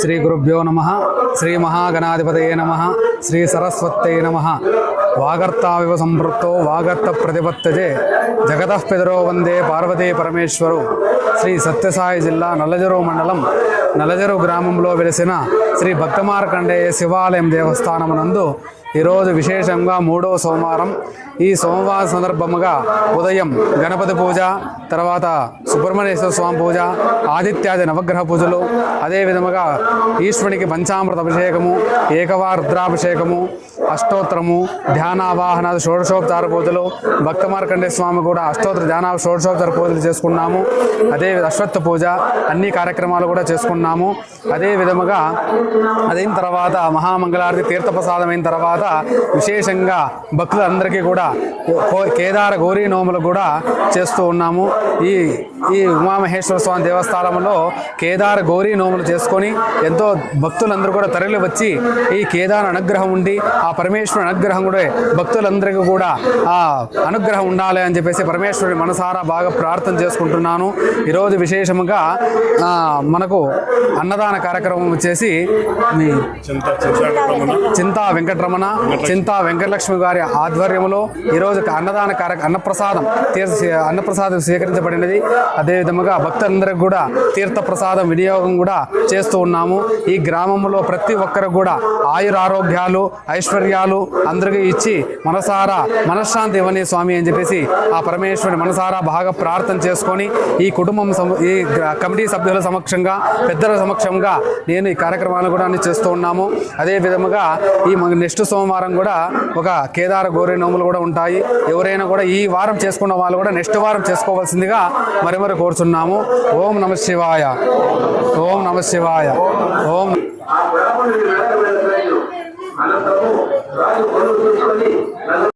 శ్రీ గురుభ్యో నమ శ్రీ మహాగణాధిపతయ నమ శ్రీ సరస్వత్యై నమ. వాగర్తావివ సంపృక్తో వాగర్త ప్రతిపత్తజే జగతః పితరో వందే పార్వతీ పరమేశ్వరు. శ్రీ సత్యసాయి జిల్లా నల్లజరు మండలం నల్లజరు గ్రామంలో వెలిసిన శ్రీ భక్తమార్కండేయ శివాలయం దేవస్థానమునందు ఈరోజు విశేషంగా మూడో సోమవారం. ఈ సోమవారం సందర్భముగా ఉదయం గణపతి పూజ తర్వాత సుబ్రహ్మణ్యేశ్వర స్వామి పూజ ఆదిత్యాది నవగ్రహ పూజలు అదేవిధముగా ఈశ్వరునికి పంచామృత అభిషేకము ఏకవారుద్రాభిషేకము అష్టోత్తరము ధ్యానావాహన షోడశోపచార పూజలు భక్త మార్కండే స్వామి కూడా అష్టోత్తర ధ్యాన షోడశోపచార పూజలు చేసుకున్నాము. అదే అశ్వత్థ పూజ అన్ని కార్యక్రమాలు కూడా చేసుకున్నాము. అదే విధముగా అదైన తర్వాత మహామంగళారతి తీర్థప్రసాదం అయిన తర్వాత విశేషంగా భక్తులందరికీ కూడా కేదార గౌరీ నోములు కూడా చేస్తూ ఉన్నాము. ఈ ఈ ఉమామహేశ్వర స్వామి దేవస్థానంలో కేదార గౌరీ నోములు చేసుకొని ఎంతో భక్తులందరూ కూడా తరలి వచ్చి ఈ కేదార అనుగ్రహం ఉండి ఆ పరమేశ్వరుని అనుగ్రహం కూడా భక్తులందరికీ కూడా ఆ అనుగ్రహం ఉండాలి అని చెప్పేసి పరమేశ్వరుని మనసారా బాగా ప్రార్థన చేసుకుంటున్నాను. ఈరోజు విశేషముగా మనకు అన్నదాన కార్యక్రమం వచ్చేసి మీ చింతా వెంకటరమణ చింతా వెంకటలక్ష్మి గారి ఆధ్వర్యంలో ఈరోజు అన్నదాన కార్య అన్నప్రసాదం తీర్థ అన్నప్రసాదం స్వీకరించబడినది. అదేవిధముగా భక్తులందరికీ కూడా తీర్థ ప్రసాదం వినియోగం కూడా చేస్తూ ఉన్నాము. ఈ గ్రామంలో ప్రతి ఒక్కరు కూడా ఆయురారోగ్యాలు ఐశ్వర్య ఐశ్వర్యాలు అందరికీ ఇచ్చి మనసారా మనశ్శాంతి ఇవ్వని స్వామి అని చెప్పేసి ఆ పరమేశ్వరుని మనసారా బాగా ప్రార్థన చేసుకొని ఈ కుటుంబం ఈ కమిటీ సభ్యుల సమక్షంగా పెద్దల సమక్షంగా నేను ఈ కార్యక్రమాలు కూడా చేస్తూ ఉన్నాము. అదే విధముగా ఈ నెక్స్ట్ సోమవారం కూడా ఒక కేదార గోరే నోములు కూడా ఉంటాయి. ఎవరైనా కూడా ఈ వారం చేసుకున్న వాళ్ళు కూడా నెక్స్ట్ వారం చేసుకోవాల్సిందిగా మరి మరి కోరుచున్నాము. ఓం నమ శివాయ. ఓం నమ శివాయ. ఓం ఆ గడపని రాజు కొను